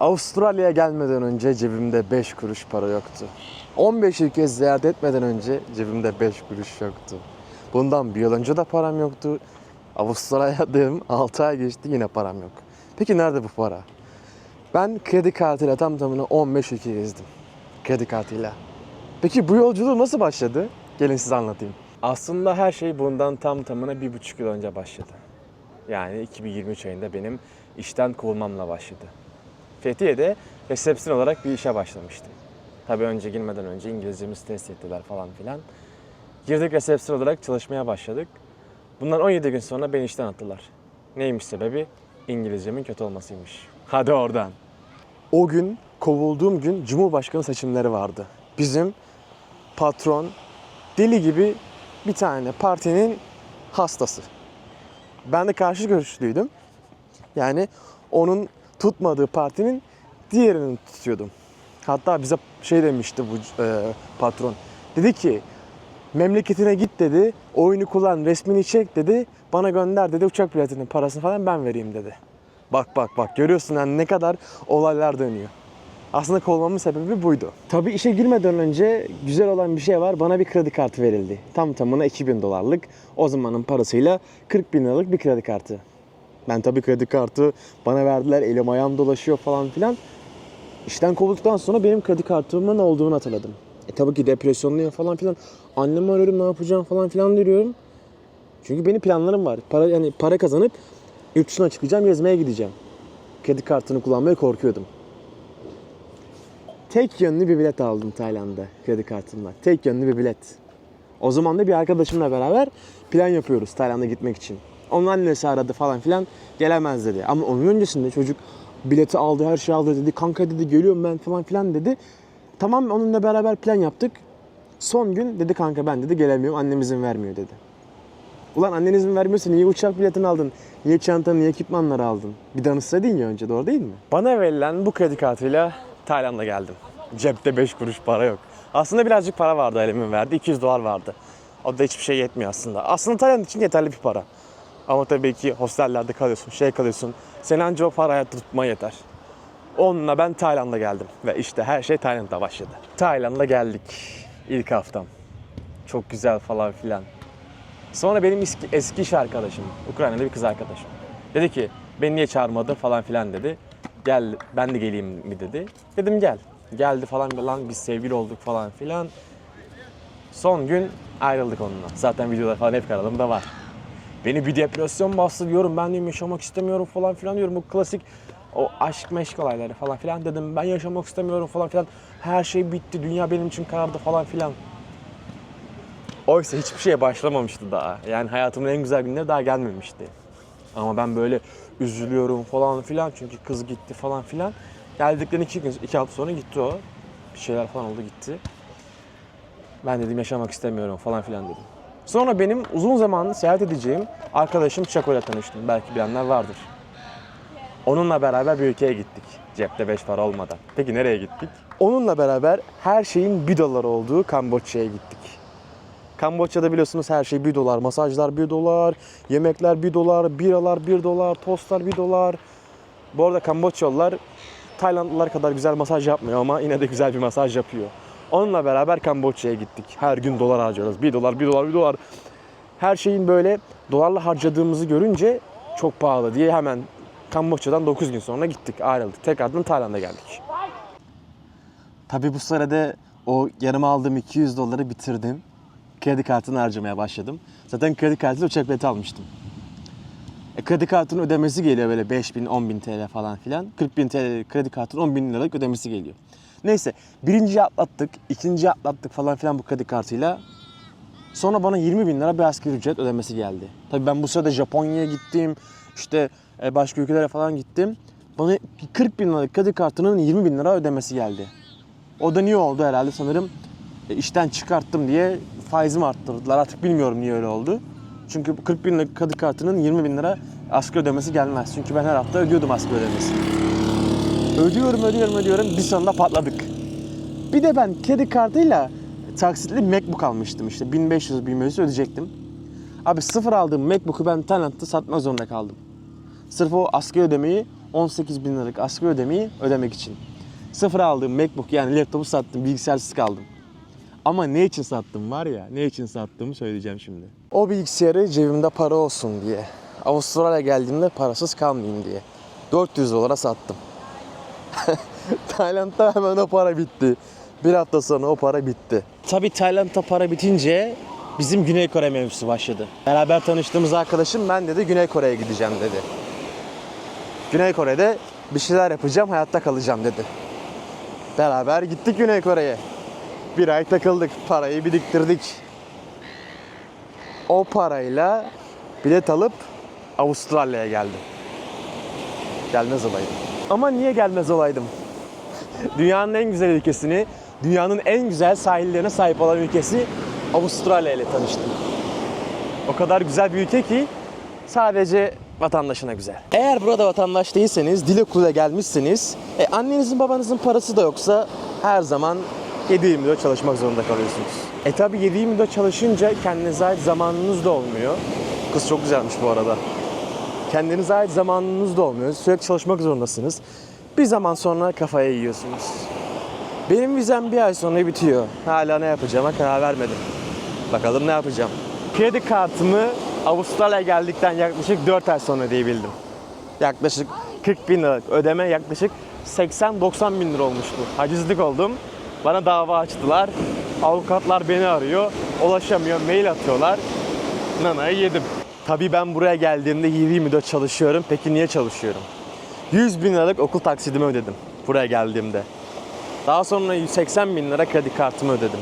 Avustralya'ya gelmeden önce cebimde 5 kuruş para yoktu. 15 ülke ziyaret etmeden önce cebimde 5 kuruş yoktu. Bundan bir yıl önce de param yoktu. Avustralya'dayım 6 ay geçti yine param yok. Peki nerede bu para? Ben kredi kartıyla tam tamına 15 ülke gezdim. Kredi kartıyla. Peki bu yolculuğu nasıl başladı? Gelin size anlatayım. Aslında her şey bundan tam tamına bir buçuk yıl önce başladı. Yani 2023 ayında benim işten kovulmamla başladı. Fethiye'de resepsiyon olarak bir işe başlamıştım. Tabii önce girmeden önce İngilizcemizi test ettiler falan filan. Girdik resepsiyon olarak çalışmaya başladık. Bundan 17 gün sonra beni işten attılar. Neymiş sebebi? İngilizcemin kötü olmasıymış. Hadi oradan. O gün kovulduğum gün Cumhurbaşkanı seçimleri vardı. Bizim patron deli gibi bir tane partinin hastası. Ben de karşı görüşlüydüm. Yani onun tutmadığı partinin diğerini tutuyordum. Hatta bize şey demişti bu e, patron. Dedi ki memleketine git dedi. Oyunu kullan, resmini çek dedi. Bana gönder dedi uçak biletinin parasını falan ben vereyim dedi. Bak bak bak görüyorsun yani ne kadar olaylar dönüyor. Aslında kovulmamın sebebi buydu. Tabii işe girmeden önce güzel olan bir şey var. Bana bir kredi kartı verildi. Tam tamına 2000 dolarlık. O zamanın parasıyla 40 bin liralık bir kredi kartı. Ben tabii kredi kartı bana verdiler. Elim ayağım dolaşıyor falan filan. İşten kovulduktan sonra benim kredi kartımın olduğunu hatırladım. E tabii ki depresyonluyum falan filan. Annemi arıyorum ne yapacağım falan filan diyorum. Çünkü benim planlarım var. Para yani para kazanıp yurt dışına çıkacağım, gezmeye gideceğim. Kredi kartını kullanmaya korkuyordum. Tek yönlü bir bilet aldım Tayland'a kredi kartımla. Tek yönlü bir bilet. O zaman da bir arkadaşımla beraber plan yapıyoruz Tayland'a gitmek için. Onun annesi aradı falan filan gelemez dedi. Ama onun öncesinde çocuk bileti aldı her şeyi aldı dedi. Kanka dedi geliyorum ben falan filan dedi. Tamam onunla beraber plan yaptık. Son gün dedi kanka ben dedi gelemiyorum annem izin vermiyor dedi. Ulan annen izin vermiyorsa niye uçak biletini aldın? Niye çantanı, niye ekipmanları aldın? Bir danışsaydın ya önce doğru değil mi? Bana verilen bu kredi kartıyla Tayland'a geldim. Cepte 5 kuruş para yok. Aslında birazcık para vardı elimin verdi. 200 dolar vardı. O da hiçbir şey yetmiyor aslında. Aslında Tayland için yeterli bir para. Ama tabii ki hostellerde kalıyorsun, şey kalıyorsun. Sen anca o parayı tutma yeter. Onunla ben Tayland'a geldim. Ve işte her şey Tayland'da başladı. Tayland'a geldik. İlk haftam. Çok güzel falan filan. Sonra benim eski, eski iş arkadaşım, Ukraynalı bir kız arkadaşım. Dedi ki beni niye çağırmadın falan filan dedi. Gel ben de geleyim mi dedi. Dedim gel. Geldi falan lan biz sevgili olduk falan filan. Son gün ayrıldık onunla. Zaten videolar falan hep kanalımda var. Beni bir depresyon bastı diyorum. Ben diyorum yaşamak istemiyorum falan filan diyorum. Bu klasik o aşk meşk olayları falan filan dedim. Ben yaşamak istemiyorum falan filan. Her şey bitti. Dünya benim için karardı falan filan. Oysa hiçbir şeye başlamamıştı daha. Yani hayatımın en güzel günleri daha gelmemişti. Ama ben böyle üzülüyorum falan filan çünkü kız gitti falan filan. Geldikten iki gün, iki hafta sonra gitti o. Bir şeyler falan oldu gitti. Ben dedim yaşamak istemiyorum falan filan dedim. Sonra benim uzun zamandır seyahat edeceğim arkadaşım Çako ile tanıştım. Belki bilenler vardır. Onunla beraber bir ülkeye gittik. Cepte 5 para olmadan. Peki nereye gittik? Onunla beraber her şeyin 1 dolar olduğu Kamboçya'ya gittik. Kamboçya'da biliyorsunuz her şey 1 dolar. Masajlar 1 dolar, yemekler 1 dolar, biralar 1 dolar, tostlar 1 dolar. Bu arada Kamboçyalılar Taylandlılar kadar güzel masaj yapmıyor ama yine de güzel bir masaj yapıyor. Onunla beraber Kamboçya'ya gittik. Her gün dolar harcıyoruz. 1 dolar, 1 dolar, 1 dolar. Her şeyin böyle dolarla harcadığımızı görünce çok pahalı diye hemen Kamboçya'dan 9 gün sonra gittik, ayrıldık. Tekrardan Tayland'a geldik. Tabii bu sırada o yarım aldığım 200 doları bitirdim. Kredi kartını harcamaya başladım. Zaten kredi kartıyla uçak bileti almıştım. E, kredi kartının ödemesi geliyor böyle 5 bin, 10 bin TL falan filan. 40 bin TL kredi kartının 10 bin liralık ödemesi geliyor. Neyse birinci atlattık, ikinci atlattık falan filan bu kredi kartıyla. Sonra bana 20 bin lira bir asgari ücret ödemesi geldi. Tabii ben bu sırada Japonya'ya gittim, işte e, başka ülkelere falan gittim. Bana 40 bin liralık kredi kartının 20 bin lira ödemesi geldi. O da niye oldu herhalde sanırım e, işten çıkarttım diye faizimi arttırdılar. Artık bilmiyorum niye öyle oldu. Çünkü 40 bin lira kredi kartının 20 bin lira asgari ödemesi gelmez. Çünkü ben her hafta ödüyordum asgari ödemesini. Ödüyorum, ödüyorum, ödüyorum. Bir sonunda patladık. Bir de ben kredi kartıyla taksitli MacBook almıştım işte. 1500-1500 ödeyecektim. Abi sıfır aldığım MacBook'u ben Tayland'da satmak zorunda kaldım. Sırf o asgari ödemeyi 18 bin liralık asgari ödemeyi ödemek için. Sıfır aldığım MacBook yani laptopu sattım, bilgisayarsız kaldım. Ama ne için sattım var ya, ne için sattığımı söyleyeceğim şimdi. O bilgisayarı cebimde para olsun diye. Avustralya geldiğimde parasız kalmayayım diye. 400 dolara sattım. Tayland'da hemen o para bitti. Bir hafta sonra o para bitti. Tabii Tayland'da para bitince bizim Güney Kore mevzusu başladı. Beraber tanıştığımız arkadaşım ben dedi Güney Kore'ye gideceğim dedi. Güney Kore'de bir şeyler yapacağım, hayatta kalacağım dedi. Beraber gittik Güney Kore'ye. Bir ay takıldık, parayı biriktirdik. O parayla bilet alıp Avustralya'ya geldim. Gelmez olaydım. Ama niye gelmez olaydım? Dünyanın en güzel ülkesini, dünyanın en güzel sahillerine sahip olan ülkesi Avustralya ile tanıştım. O kadar güzel bir ülke ki sadece vatandaşına güzel. Eğer burada vatandaş değilseniz, dil okuluna gelmişseniz, e, annenizin babanızın parası da yoksa her zaman 7-24 çalışmak zorunda kalıyorsunuz. E tabi 7-24 çalışınca kendinize ait zamanınız da olmuyor. Kız çok güzelmiş bu arada. Kendinize ait zamanınız da olmuyor. Sürekli çalışmak zorundasınız. Bir zaman sonra kafaya yiyorsunuz. Benim vizem bir ay sonra bitiyor. Hala ne yapacağıma karar vermedim. Bakalım ne yapacağım. Kredi kartımı Avustralya'ya geldikten yaklaşık 4 ay sonra diyebildim. Yaklaşık 40 bin liralık ödeme yaklaşık 80-90 bin lira olmuştu. Hacizlik oldum. Bana dava açtılar. Avukatlar beni arıyor. Ulaşamıyor. Mail atıyorlar. Nana'yı yedim. Tabii ben buraya geldiğimde 7-24 çalışıyorum. Peki niye çalışıyorum? 100 bin liralık okul taksidimi ödedim buraya geldiğimde. Daha sonra 180 bin lira kredi kartımı ödedim.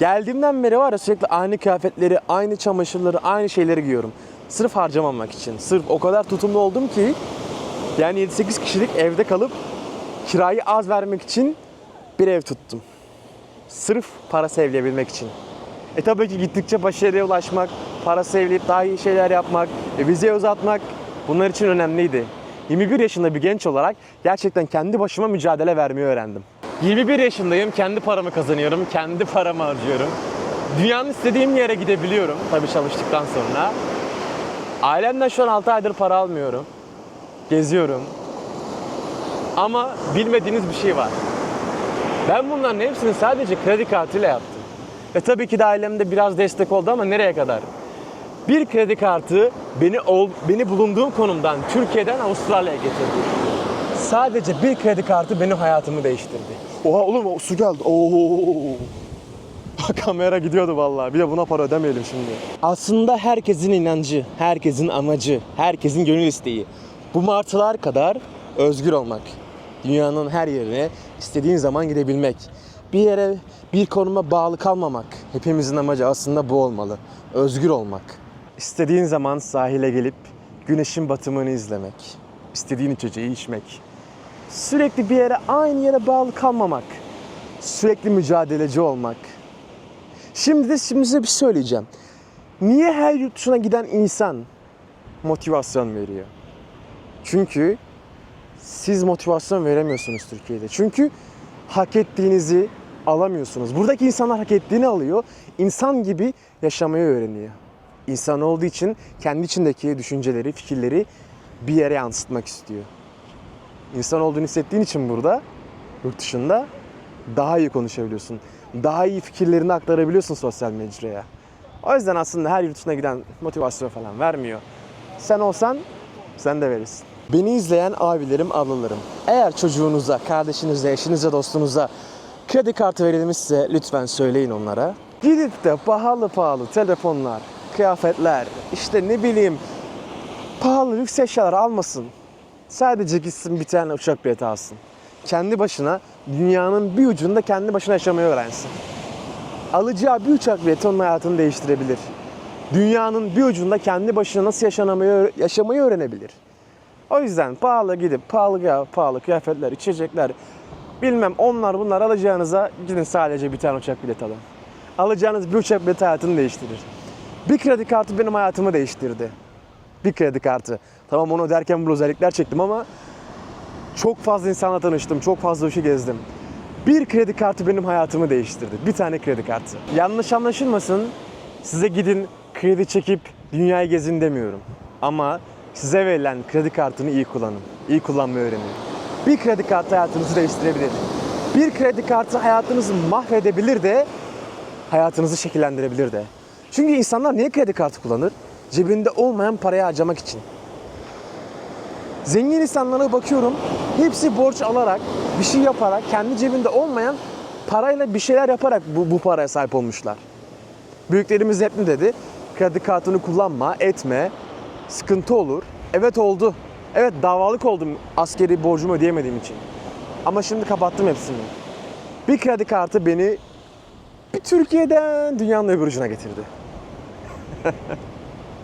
Geldiğimden beri var ya sürekli aynı kıyafetleri, aynı çamaşırları, aynı şeyleri giyiyorum. Sırf harcamamak için. Sırf o kadar tutumlu oldum ki yani 7-8 kişilik evde kalıp kirayı az vermek için bir ev tuttum. Sırf para sevleyebilmek için. E tabii ki gittikçe başarıya ulaşmak, para sevleyip daha iyi şeyler yapmak, e, vize uzatmak bunlar için önemliydi. 21 yaşında bir genç olarak gerçekten kendi başıma mücadele vermeyi öğrendim. 21 yaşındayım, kendi paramı kazanıyorum, kendi paramı harcıyorum. Dünyanın istediğim yere gidebiliyorum tabii çalıştıktan sonra. Ailemden şu an 6 aydır para almıyorum. Geziyorum. Ama bilmediğiniz bir şey var. Ben bunların hepsini sadece kredi kartıyla yaptım. Ve tabii ki de ailemde biraz destek oldu ama nereye kadar? Bir kredi kartı beni ol, beni bulunduğum konumdan Türkiye'den Avustralya'ya getirdi. Sadece bir kredi kartı benim hayatımı değiştirdi. Oha oğlum su geldi. Oo. Kamera gidiyordu vallahi. Bir de buna para ödemeyelim şimdi. Aslında herkesin inancı, herkesin amacı, herkesin gönül isteği. Bu martılar kadar özgür olmak. Dünyanın her yerine istediğin zaman gidebilmek. Bir yere, bir konuma bağlı kalmamak. Hepimizin amacı aslında bu olmalı. Özgür olmak. İstediğin zaman sahile gelip güneşin batımını izlemek. İstediğin içeceği içmek. Sürekli bir yere, aynı yere bağlı kalmamak. Sürekli mücadeleci olmak. Şimdi de şimdi size bir şey söyleyeceğim. Niye her yurt giden insan motivasyon veriyor? Çünkü siz motivasyon veremiyorsunuz Türkiye'de. Çünkü hak ettiğinizi alamıyorsunuz. Buradaki insanlar hak ettiğini alıyor. İnsan gibi yaşamayı öğreniyor. İnsan olduğu için kendi içindeki düşünceleri, fikirleri bir yere yansıtmak istiyor. İnsan olduğunu hissettiğin için burada, yurt dışında daha iyi konuşabiliyorsun. Daha iyi fikirlerini aktarabiliyorsun sosyal mecraya. O yüzden aslında her yurt dışına giden motivasyon falan vermiyor. Sen olsan sen de verirsin. Beni izleyen abilerim, ablalarım. Eğer çocuğunuza, kardeşinize, eşinize, dostunuza kredi kartı verilmişse lütfen söyleyin onlara. Gidip de pahalı pahalı telefonlar, kıyafetler, işte ne bileyim pahalı lüks eşyalar almasın. Sadece gitsin bir tane uçak bileti alsın. Kendi başına dünyanın bir ucunda kendi başına yaşamayı öğrensin. Alacağı bir uçak bileti onun hayatını değiştirebilir. Dünyanın bir ucunda kendi başına nasıl yaşanamayı, yaşamayı öğrenebilir. O yüzden pahalı gidip pahalı pahalı kıyafetler, içecekler, bilmem onlar bunlar alacağınıza gidin sadece bir tane uçak bileti alın. Alacağınız bir uçak bileti hayatını değiştirir. Bir kredi kartı benim hayatımı değiştirdi. Bir kredi kartı. Tamam onu öderken bu özellikler çektim ama çok fazla insanla tanıştım, çok fazla ülke gezdim. Bir kredi kartı benim hayatımı değiştirdi. Bir tane kredi kartı. Yanlış anlaşılmasın, size gidin kredi çekip dünyayı gezin demiyorum. Ama Size verilen kredi kartını iyi kullanın. İyi kullanmayı öğrenin. Bir kredi kartı hayatınızı değiştirebilir. Bir kredi kartı hayatınızı mahvedebilir de hayatınızı şekillendirebilir de. Çünkü insanlar niye kredi kartı kullanır? Cebinde olmayan parayı harcamak için. Zengin insanlara bakıyorum. Hepsi borç alarak, bir şey yaparak, kendi cebinde olmayan parayla bir şeyler yaparak bu, bu paraya sahip olmuşlar. Büyüklerimiz hep ne dedi? Kredi kartını kullanma, etme, sıkıntı olur. Evet oldu. Evet davalık oldum askeri borcumu ödeyemediğim için. Ama şimdi kapattım hepsini. Bir kredi kartı beni bir Türkiye'den dünyanın öbür ucuna getirdi.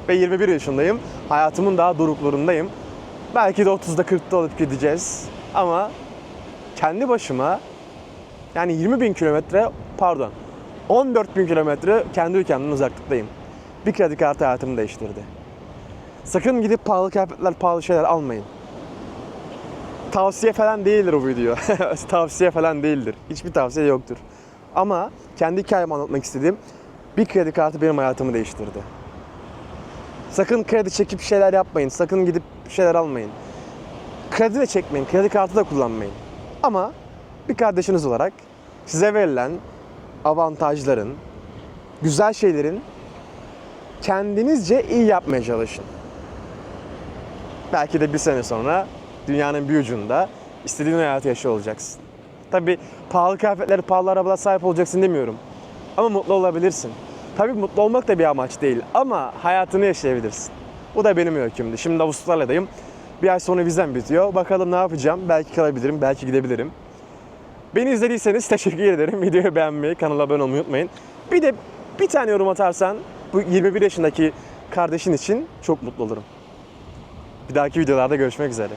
Ve 21 yaşındayım. Hayatımın daha doruklarındayım. Belki de 30'da 40'da olup gideceğiz. Ama kendi başıma yani 20 bin kilometre pardon 14 bin kilometre kendi ülkemden uzaklıktayım. Bir kredi kartı hayatımı değiştirdi. Sakın gidip pahalı kıyafetler, pahalı şeyler almayın. Tavsiye falan değildir o video. tavsiye falan değildir. Hiçbir tavsiye yoktur. Ama kendi hikayemi anlatmak istediğim bir kredi kartı benim hayatımı değiştirdi. Sakın kredi çekip şeyler yapmayın. Sakın gidip şeyler almayın. Kredi de çekmeyin. Kredi kartı da kullanmayın. Ama bir kardeşiniz olarak size verilen avantajların, güzel şeylerin kendinizce iyi yapmaya çalışın. Belki de bir sene sonra dünyanın bir ucunda istediğin hayatı yaşıyor olacaksın. Tabi pahalı kıyafetler, pahalı arabalara sahip olacaksın demiyorum. Ama mutlu olabilirsin. Tabi mutlu olmak da bir amaç değil ama hayatını yaşayabilirsin. Bu da benim öykümdü. Şimdi Avustralya'dayım. Bir ay sonra vizem bitiyor. Bakalım ne yapacağım. Belki kalabilirim, belki gidebilirim. Beni izlediyseniz teşekkür ederim. Videoyu beğenmeyi, kanala abone olmayı unutmayın. Bir de bir tane yorum atarsan bu 21 yaşındaki kardeşin için çok mutlu olurum. Bir dahaki videolarda görüşmek üzere.